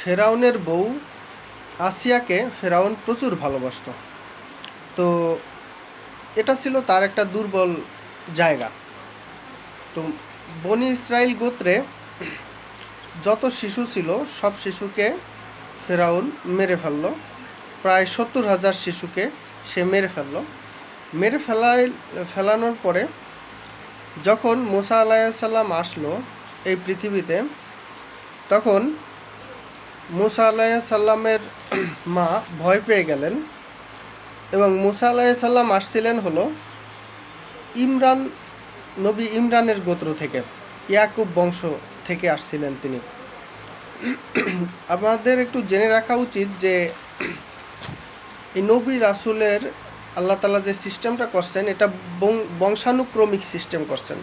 ফেরাউনের বউ আসিয়াকে ফেরাউন প্রচুর ভালোবাসত। তো এটা ছিল তার একটা দুর্বল জায়গা। তো বনি ইসরায়েল গোত্রে যত শিশু ছিল, সব শিশুকে ফেরাউন মেরে ফেলল। প্রায় সত্তর হাজার শিশুকে সে মেরে ফেলল। মেরে ফেলাই, ফেলানোর পরে যখন মোসা আলাইসাল্লাম আসলো এই পৃথিবীতে, তখন মুসা আলাইসাল্লামের মা ভয় পেয়ে গেলেন এবং মুসা আলাইসাল্লাম আসছিলেন হলো ইমরান, নবী ইমরানের গোত্র থেকে, ইয়াকুব বংশ থেকে আসছিলেন তিনি। আমাদের একটু জেনে রাখা উচিত যে এই নবী রাসুলের আল্লাহ তালা যে সিস্টেমটা করছেন, এটা বংশানুক্রমিক সিস্টেম করছেন।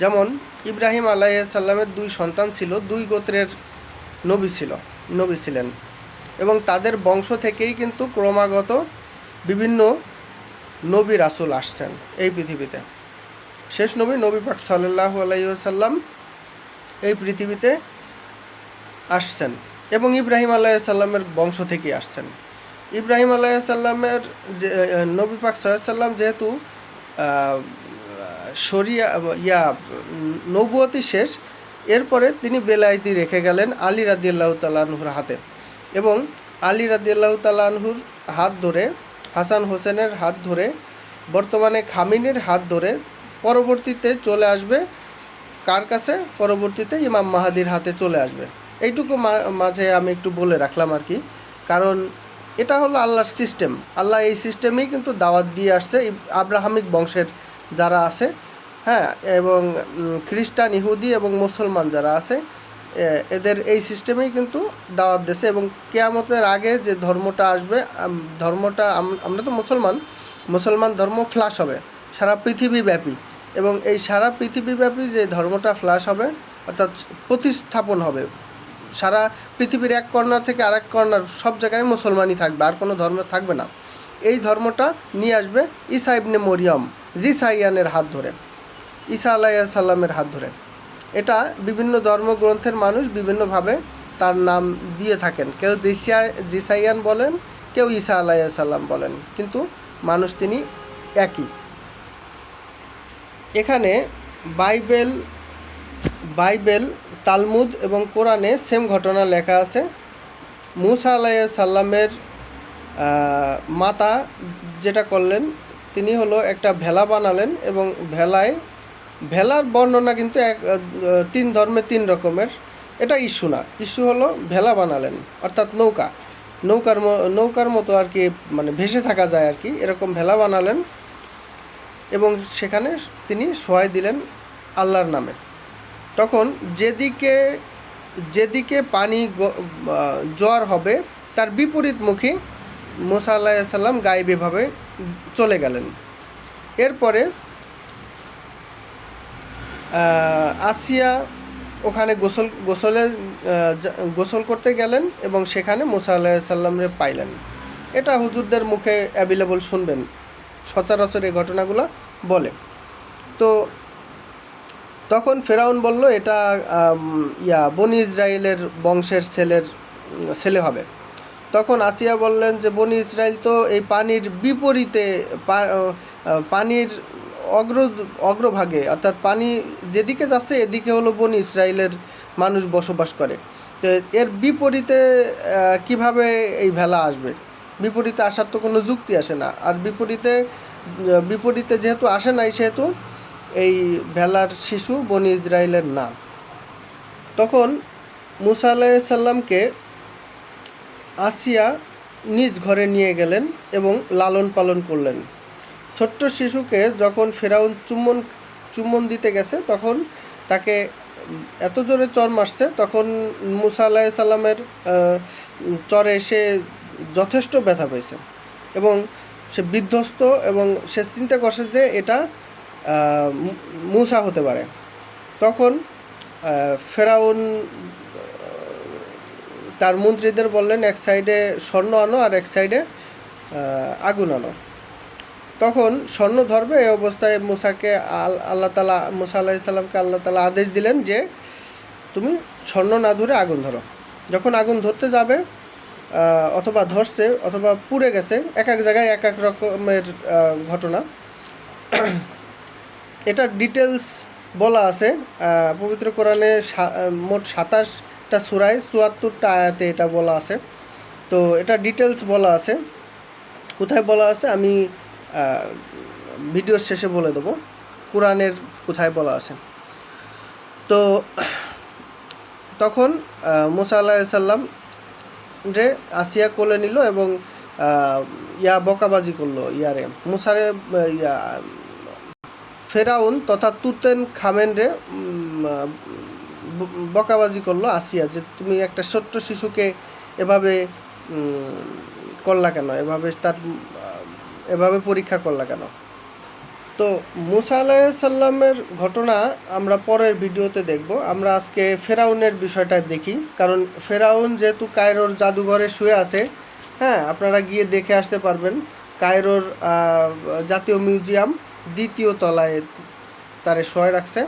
যেমন ইব্রাহিম আলাইসাল্লামের দুই সন্তান ছিল, দুই গোত্রের নবী ছিল, নবী ছিলেন। এবং তাদের বংশ থেকেই কিন্তু ক্রমাগত বিভিন্ন নবী রাসুল আসছেন এই পৃথিবীতে। শেষ নবী নবী পাক সাল্লাহ আলাইসাল্লাম এই পৃথিবীতে আসছেন এবং ইব্রাহিম আলাইসাল্লামের বংশ থেকে আসছেন। ইব্রাহিম আলাইসাল্লামের যে, নবী পাক সাল্লাম যেহেতু শরিয়া, ইয়া নবুয়তি শেষ এরপরে তিনি বেলায়েতি রেখে গেলেন আলী রাদিয়াল্লাহু তালাহুর হাতে এবং আলী রাদিয়াল্লাহু তালাহুর হাত ধরে, হাসান হোসেনের হাত ধরে, বর্তমানে খামিনের হাত ধরে পরবর্তীতে চলে আসবে। কার কাছে? পরবর্তীতে ইমাম মাহাদির হাতে চলে আসবে। এইটুকু মাঝে আমি একটু বলে রাখলাম আর কি। কারণ এটা হলো আল্লাহর সিস্টেম আল্লাহ এই সিস্টেমেই কিন্তু দাওয়াত দিয়ে আসছে। আব্রাহামিক বংশের যারা আছে হ্যাঁ এবং খ্রিস্টান, ইহুদি এবং মুসলমান যারা আছে এদের এই সিস্টেমেই কিন্তু দাওয়াত দিয়েছে এবং কেয়ামতের আগে যে ধর্মটা আসবে ধর্মটা আমরা তো মুসলমান মুসলমান ধর্ম ফ্লাশ হবে, সারা পৃথিবীব্যাপী। এবং এই সারা পৃথিবীব্যাপী যে ধর্মটা ফ্লাশ হবে, অর্থাৎ প্রতিস্থাপন হবে, সারা পৃথিবীর এক কর্নার থেকে আরেক কর্নার সব জায়গায় মুসলমানই থাকবে, আর কোনো ধর্ম থাকবে না। এই ধর্মটা নিয়ে আসবে ঈসা ইবনে মরিয়ম জিসাইয়ানের হাত ধরে। ঈসা আলাইহিস সাল্লামের হাত ধরে। এটা বিভিন্ন ধর্মগ্রন্থের মানুষ বিভিন্নভাবে তার নাম দিয়ে থাকেন। কেউ জিসিয়া জিসাইয়ান বলেন, কেউ ঈসা আলাইহিস সাল্লাম বলেন। কিন্তু মানুষ তিনি একই। এখানে বাইবেল বাইবেল, তালমুদ এবং কোরআনে সেম ঘটনা লেখা আছে। মুসা আলাইহিস সাল্লামের মাতা যেটা করলেন, তিনি হলো একটা ভেলা বানালেন এবং ভেলায় ভেলার বর্ণনা কিন্তু এক তিন ধর্মে তিন রকমের। এটা ইস্যু না। ইস্যু হলো ভেলা বানালেন, অর্থাৎ নৌকা। নৌকার নৌকার মতো আর কি মানে ভেসে থাকা যায় আর কি। এরকম ভেলা বানালেন এবং সেখানে তিনি সোয়াই দিলেন আল্লাহর নামে। তখন যেদিকে যেদিকে পানি জোয়ার হবে, তার বিপরীতমুখী মোসা আল্লাহ সাল্লাম গায়েবীভাবে চলে গেলেন। এরপরে আসিয়া ওখানে গোসল, গোসলে গোসল করতে গেলেন এবং সেখানে মুসা আল্লাহ সাল্লামরে পাইলেন। এটা হুজুরদের মুখে অ্যাভেলেবল শুনবেন। সচরাচর এই ঘটনাগুলো বলে। তো তখন ফেরাউন বলল, এটা ইয়া, বনি ইসরায়েলের বংশের ছেলের, ছেলে হবে। তখন আসিয়া বললেন যে, বনি ইসরায়েল তো এই পানির বিপরীতে পানির অগ্র, অগ্রভাগে, অর্থাৎ পানি যেদিকে যাচ্ছে, এদিকে হলো বনি ইসরায়েলের মানুষ বসবাস করে। তো এর বিপরীতে কীভাবে এই ভেলা আসবে? বিপরীতে আসার তো কোনো যুক্তি আসে না। আর বিপরীতে বিপরীতে যেহেতু আসে নাই, সেহেতু এই ভেলার শিশু বনি ইসরায়েলের না। তখন মুসা আলাইসাল্লামকে আসিয়া নিজ ঘরে নিয়ে গেলেন এবং লালন পালন করলেন। ছোট্ট শিশুকে যখন ফেরাউন চুম্বন চুম্বন দিতে গেছে, তখন তাকে এত জোরে চর মারছে, তখন মুসা আলাহ সাল্লামের চরে সে যথেষ্ট ব্যথা পেয়েছে এবং সে বিধ্বস্ত এবং সে চিন্তা করছে যে এটা মূসা হতে পারে। তখন ফেরাউন তার মন্ত্রীদের বললেন, এক সাইডে স্বর্ণ আনো আর এক সাইডে আগুন আনো। তখন স্বর্ণ ধরবে এই অবস্থায় মুসাকে আল- আল্লাহ তালা মুসা আল্লাহ সাল্লামকে আল্লাহ তালা আদেশ দিলেন যে তুমি স্বর্ণ না ধরে আগুন ধরো। যখন আগুন ধরতে যাবে অথবা ধরছে, অথবা পুড়ে গেছে, এক এক জায়গায় এক এক রকমের ঘটনা। এটা ডিটেলস বলা আছে পবিত্র কোরআনে মোট সাতাশটা সুরায় চুয়াত্তরটা আয়াতে এটা বলা আছে। তো এটা ডিটেলস বলা আছে। কোথায় বলা আছে আমি ভিডিওর শেষে বলে দেবো কোরআনের কোথায় বলা আছে। তো তখন মুসা আল্লাহ যে আসিয়া কোলে নিল এবং ইয়া বকাবাজি করল ইয়ারে। মুসারে ফেরাউন তথা তুতেন আহ, ব- বকাবাজি করল আসিয়া যে তুমি একটা ছোট্ট শিশুকে এভাবে করলা কেন? এভাবে তার এভাবে পরীক্ষা করলা কেন? তো মুসা আলাইসাল্লামের ঘটনা আমরা পরের ভিডিওতে দেখব। আমরা আজকে ফেরাউনের বিষয়টা দেখি। কারণ ফেরাউন যেহেতু কায়রোর জাদুঘরে শুয়ে আছে হ্যাঁ আপনারা গিয়ে দেখে আসতে পারবেন। কায়রোর জাতীয় মিউজিয়াম দ্বিতীয় তলায় তারে শোয়ে রাখছে।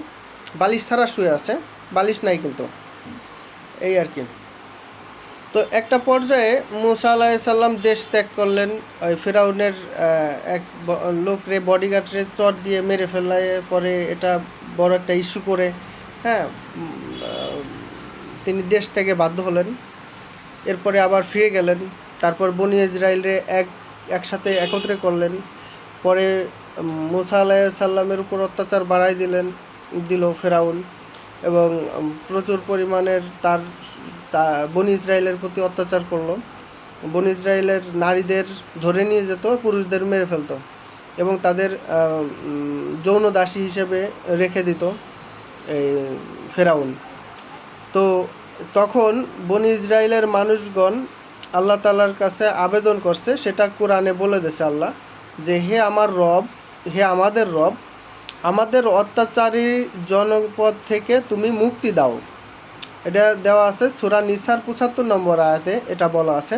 বালিশ ছাড়া শুয়ে আছে। বালিশ নাই কিন্তু। এই আর কি। তো একটা পর্যায়ে মুসা আলাহিসাল্লাম দেশ ত্যাগ করলেন, ওই ফেরাউনের এক লোকরে বডিগার্ডরে চট দিয়ে মেরে ফেলায়, পরে এটা বড় একটা ইস্যু করে হ্যাঁ তিনি দেশ থেকে বাধ্য হলেন। এরপরে আবার ফিরে গেলেন, তারপর বনি ইসরায়েলরে এক, একসাথে একত্রে করলেন, পরে মুসা আলাহিসাল্লামের উপর অত্যাচার বাড়াই দিলেন, দিল ফেরাউন। এবং প্রচুর পরিমাণের তার বনি ইসরায়েলের প্রতি অত্যাচার করল। বনি ইসরায়েলের নারীদের ধরে নিয়ে যেত, পুরুষদের মেরে ফেলতো এবং তাদের যৌন দাসী হিসেবে রেখে দিত এই ফেরাউন। তো তখন বনি ইসরায়েলের মানুষগণ আল্লাহ তালার কাছে আবেদন করছে, সেটা কোরআনে বলে দিয়েছে আল্লাহ যে, হে আমার রব, হে আমাদের রব আমাদের অত্যাচারী জনপদ থেকে তুমি মুক্তি দাও। এটা দেওয়া আছে সুরা নিসার পঁচাত্তর নম্বর আয়াতে, এটা বলা আছে।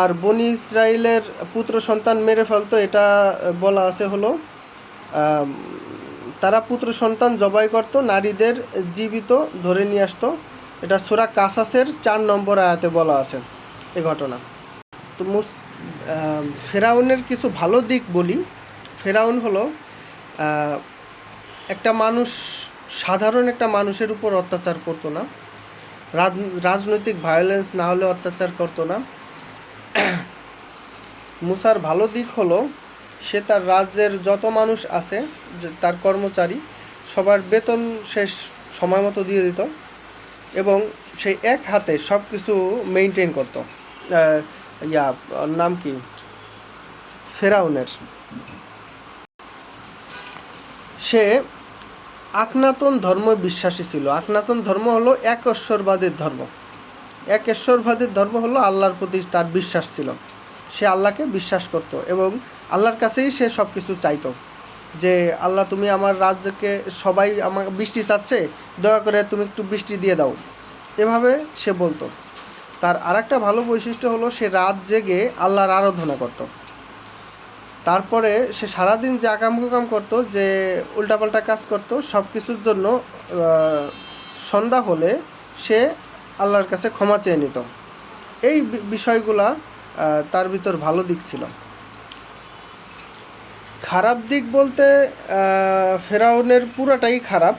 আর বনি ইসরায়েলের পুত্র সন্তান মেরে ফেলতো, এটা বলা আছে হলো তারা পুত্র সন্তান জবাই করত, নারীদের জীবিত ধরে নিয়ে আসতো। এটা সুরা কাসাসের চার নম্বর আয়াতে বলা আছে এ ঘটনা। তো মুস ফেরাউনের কিছু ভালো দিক বলি। ফেরাউন হলো একটা মানুষ, সাধারণ একটা মানুষের উপর অত্যাচার করতো না। রাজ- রাজনৈতিক ভায়োলেন্স না হলে অত্যাচার করতো না। মুসার ভালো দিক হলো, সে তার রাজ্যের যত মানুষ আছে তার কর্মচারী, সবার বেতন শেষ সময় মতো দিয়ে দিত এবং সেই এক হাতে সব কিছু মেনটেন করতো ইয়া নাম কি? ফেরাউনের। সে আকনাতন ধর্ম বিশ্বাসী ছিল। আকনাতন ধর্ম হলো এক ঈশ্বরবাদের ধর্ম। এক ঈশ্বরবাদের ধর্ম হলো আল্লাহর প্রতি তার বিশ্বাস ছিল। সে আল্লাহকে বিশ্বাস করত এবং আল্লাহর কাছেই সে সব কিছু চাইতো যে, আল্লাহ, তুমি আমার রাজ্যকে সবাই আমার বৃষ্টি চাচ্ছে, দয়া করে তুমি একটু বৃষ্টি দিয়ে দাও। এভাবে সে বলতো। তার আরেকটা ভালো বৈশিষ্ট্য হলো সে রাত জেগে আল্লাহর আরাধনা করতো। তারপরে সে সারাদিন যে আকাম কুকাম করতো, যে উল্টাপাল্টা কাজ করতো সব কিছুর জন্য সন্ধ্যা হলে সে আল্লাহর কাছে ক্ষমা চেয়ে নিত। এই বিষয়গুলা তার ভিতর ভালো দিক ছিল। খারাপ দিক বলতে ফেরাউনের পুরাটাই খারাপ।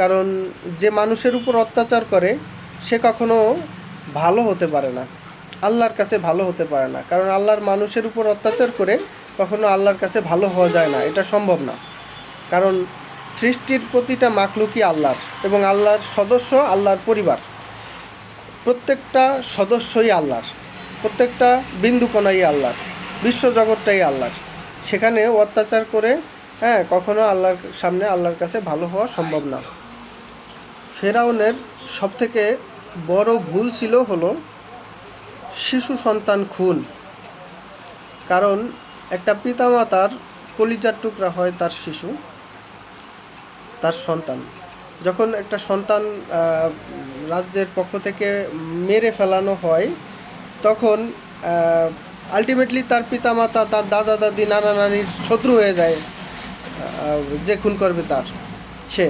কারণ যে মানুষের উপর অত্যাচার করে, সে কখনো ভালো হতে পারে না। আল্লাহর কাছে ভালো হতে পারে না। কারণ আল্লাহর মানুষের উপর অত্যাচার করে কখনো আল্লাহর কাছে ভালো হওয়া যায় না, এটা সম্ভব না। কারণ সৃষ্টির প্রতিটা মাকলুকই আল্লাহর এবং আল্লাহর সদস্য আল্লাহর পরিবার। প্রত্যেকটা সদস্যই আল্লাহর, প্রত্যেকটা বিন্দুকণাই আল্লাহর বিশ্বজগৎটাই আল্লাহর। সেখানে অত্যাচার করে হ্যাঁ কখনো আল্লাহর সামনে আল্লাহর কাছে ভালো হওয়া সম্ভব না। ফেরাউনের সবথেকে বড় ভুল ছিল হলো শিশু সন্তান খুন। কারণ একটা পিতামাতার কলিজার টুকরা হয় তার শিশু, তার সন্তান। যখন একটা সন্তান রাজ্যের পক্ষ থেকে মেরে ফেলানো হয়, তখন আলটিমেটলি তার পিতামাতা, তার দাদা, দাদি, নানা নানির শত্রু হয়ে যায় যে খুন করবে তার, সে।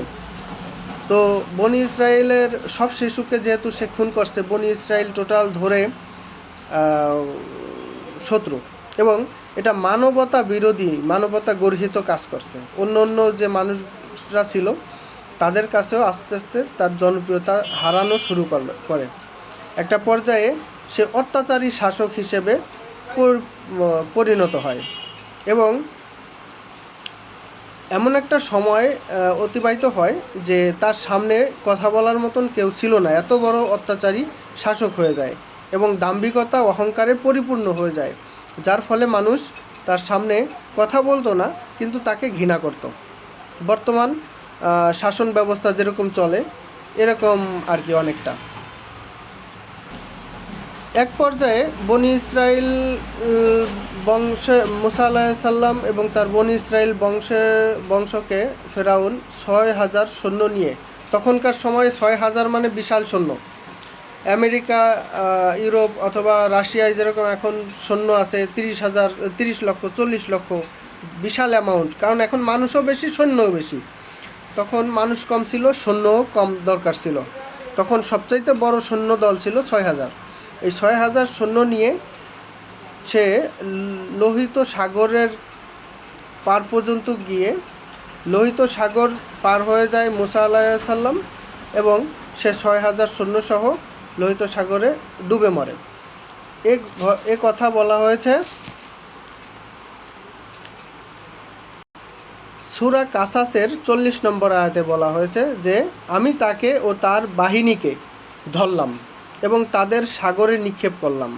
তো বনি ইসরায়েলের সব শিশুকে যেহেতু সে খুন করছে, বনি ইসরায়েল টোটাল ধরে শত্রু। এবং এটা মানবতা বিরোধী, মানবতা গর্হিত কাজ করছে। অন্য অন্য যে মানুষরা ছিল, তাদের কাছেও আস্তে আস্তে তার জনপ্রিয়তা হারানো শুরু করে। একটা পর্যায়ে সে অত্যাচারী শাসক হিসেবে পরিণত হয় এবং এমন একটা সময় অতিবাহিত হয় যে তার সামনে কথা বলার মতন কেউ ছিল না। এত বড় অত্যাচারী শাসক হয়ে যায় এবং দাম্ভিকতা অহংকারে পরিপূর্ণ হয়ে যায়। যার ফলে মানুষ তার সামনে কথা বলতো না, কিন্তু তাকে ঘৃণা করত। বর্তমান শাসন ব্যবস্থা যেরকম চলে, এরকম আর কি অনেকটা। এক পর্যায়ে বনি ইসরায়েল বংশে, মুসা এবং তার বনি ইসরায়েল বংশে, বংশকে ফেরাউন ছয় হাজার সৈন্য নিয়ে। তখনকার সময়ে ছয় হাজার মানে বিশাল সৈন্য। আমেরিকা ইউরোপ অথবা রাশিয়ায় যেরকম এখন সৈন্য আছে, তিরিশ হাজার, তিরিশ লক্ষ, চল্লিশ লক্ষ, বিশাল অ্যামাউন্ট কারণ এখন মানুষও বেশি, সৈন্যও বেশি। তখন মানুষ কম ছিল, সৈন্যও কম দরকার ছিল। তখন সবচাইতে বড় সৈন্য দল ছিল ছয় হাজার। এই ছয় হাজার সৈন্য নিয়ে সে লোহিত সাগরের পার পর্যন্ত গিয়ে লোহিত সাগর পার হয়ে যায় মুসা আলাহিসাল্লাম এবং সে ছয় হাজার সৈন্যসহ লোহিত সাগরে ডুবে মরে। এ কথা বলা হয়েছে, সুরা কাসাসের চল্লিশ নম্বর আয়াতে বলা হয়েছে যে, আমি তাকে ও তার বাহিনীকে ধরলাম এবং তাদের সাগরে নিক্ষেপ করলাম।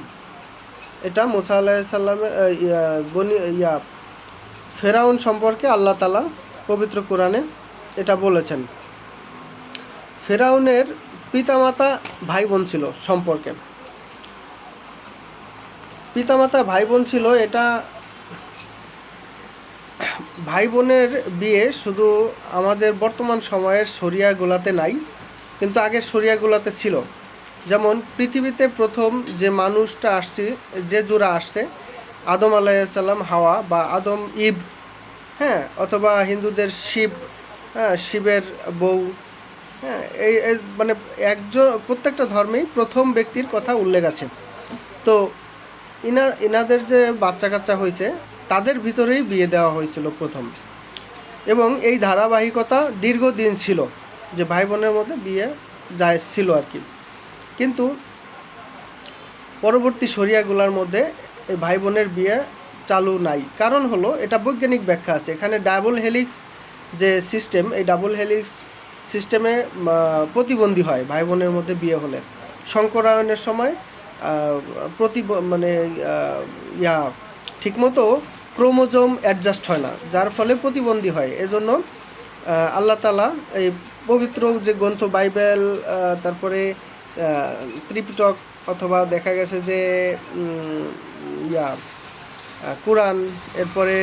এটা মুসা আলাহিসাল্লামের বনি, ইয়া, ফেরাউন সম্পর্কে আল্লাহ তালা পবিত্র কোরআনে এটা বলেছেন। ফেরাউনের পিতামাতা ভাই বোন ছিল সম্পর্কে। পিতামাতা ভাই বোন ছিল এটা ভাই বোনের বিয়ে শুধু আমাদের বর্তমান সময়ের শরিয়াগুলাতে নাই, কিন্তু আগের শরিয়াগুলাতে ছিল। যেমন পৃথিবীতে প্রথম যে মানুষটা আসছে, যে জোড়া আসছে, আদম আলাইসাল্লাম হাওয়া বা আদম ইব হ্যাঁ অথবা হিন্দুদের শিব হ্যাঁ শিবের বউ হ্যাঁ এই মানে একজন, প্রত্যেকটা ধর্মেই প্রথম ব্যক্তির কথা উল্লেখ আছে। তো ইনা, ইনাদের যে বাচ্চা কাচ্চা হয়েছে, তাদের ভিতরেই বিয়ে দেওয়া হয়েছিল প্রথম। এবং এই ধারাবাহিকতা দীর্ঘদিন ছিল, যে ভাই বোনের মধ্যে বিয়ে যায়, ছিল আর কি। কিন্তু পরবর্তী শরিয়াগুলোর মধ্যে এই ভাই বোনের বিয়ে চালু নাই। কারণ হলো, এটা বৈজ্ঞানিক ব্যাখ্যা আছে। এখানে ডাবল হেলিক্স যে সিস্টেম, এই ডাবল হেলিক্স সিস্টেমে প্রতিবন্ধী হয় ভাই বোনের মধ্যে বিয়ে হলে। শঙ্করায়নের সময় প্রতি মানে ইয়া, ঠিকমতো ক্রোমোজোম অ্যাডজাস্ট হয় না, যার ফলে প্রতিবন্ধী হয়। এজন্য আল্লাহ তালা এই পবিত্র যে গ্রন্থ বাইবেল তারপরে ত্রিপিটক অথবা দেখা গেছে যে ইয়া কোরআন, এরপরে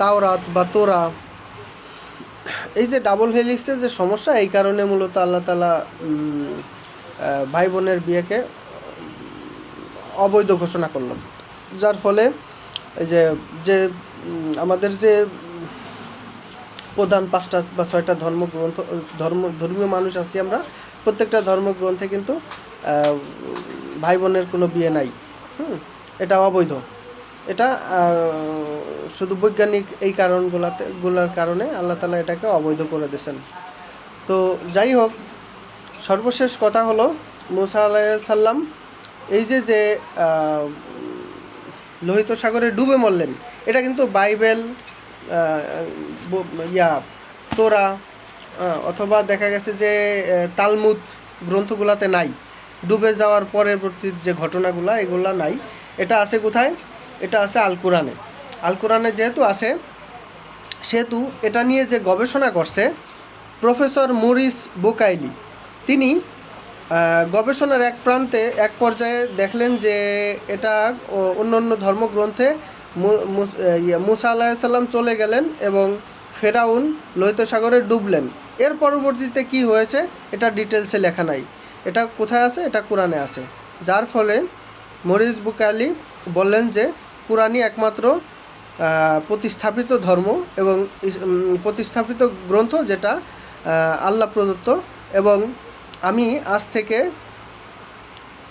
তাওরাত বা তোরা এই যে ডাবল হেলিক্সের যে সমস্যা, এই কারণে মূলত আল্লাহ তালা ভাই বোনের বিয়েকে অবৈধ ঘোষণা করল। যার ফলে যে যে আমাদের যে প্রধান পাঁচটা বা ছয়টা ধর্মগ্রন্থ, ধর্ম, ধর্মীয় মানুষ আছি আমরা, প্রত্যেকটা ধর্মগ্রন্থে কিন্তু ভাই বোনের কোনো বিয়ে নাই। হুম, এটা অবৈধ। এটা শুধু বৈজ্ঞানিক এই কারণগুলাতে, গুলার কারণে আল্লাহ তালা এটাকে অবৈধ করে দিয়েছেন। তো যাই হোক, সর্বশেষ কথা হলো, মুসা আলাইসাল্লাম এই যে যে লোহিত সাগরে ডুবে মরলেন, এটা কিন্তু বাইবেল ইয়া, তোরা অথবা দেখা গেছে যে তালমুদ গ্রন্থগুলাতে নাই। ডুবে যাওয়ার পরবর্তীর যে ঘটনাগুলা, এগুলা নাই। এটা আছে কোথায়? এটা আছে আল কোরআনে। আল কোরআনে যেহেতু আছে সেহেতু এটা নিয়ে যে গবেষণা করছে প্রফেসর মরিস বোকাইলি তিনি গবেষণার এক প্রান্তে এক পর্যায়ে দেখলেন যে এটা অন্য অন্য ধর্মগ্রন্থে ইয়ে, মুসা আলাহিসাল্লাম চলে গেলেন এবং ফেরাউন লোহিত সাগরে ডুবলেন। এর পরবর্তীতে কি হয়েছে এটা ডিটেলসে লেখা নাই। এটা কোথায় আছে? এটা কোরআনে আছে। যার ফলে মরিস বুকালি বললেন যে কোরআনই একমাত্র প্রতিস্থাপিত ধর্ম এবং প্রতিস্থাপিত গ্রন্থ যেটা আল্লাহ প্রদত্ত এবং আমি আজ থেকে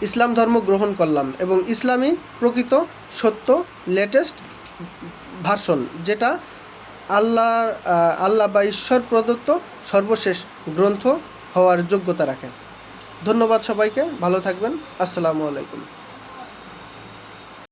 ইসলাম ধর্ম গ্রহণ করলাম এবং ইসলামই প্রকৃত সত্য লেটেস্ট ভার্সন যেটা আল্লাহ আল্লাহ বা ঈশ্বর প্রদত্ত সর্বশেষ গ্রন্থ হওয়ার যোগ্যতা রাখে। ধন্যবাদ সবাইকে, ভালো থাকবেন, আসসালামু আলাইকুম।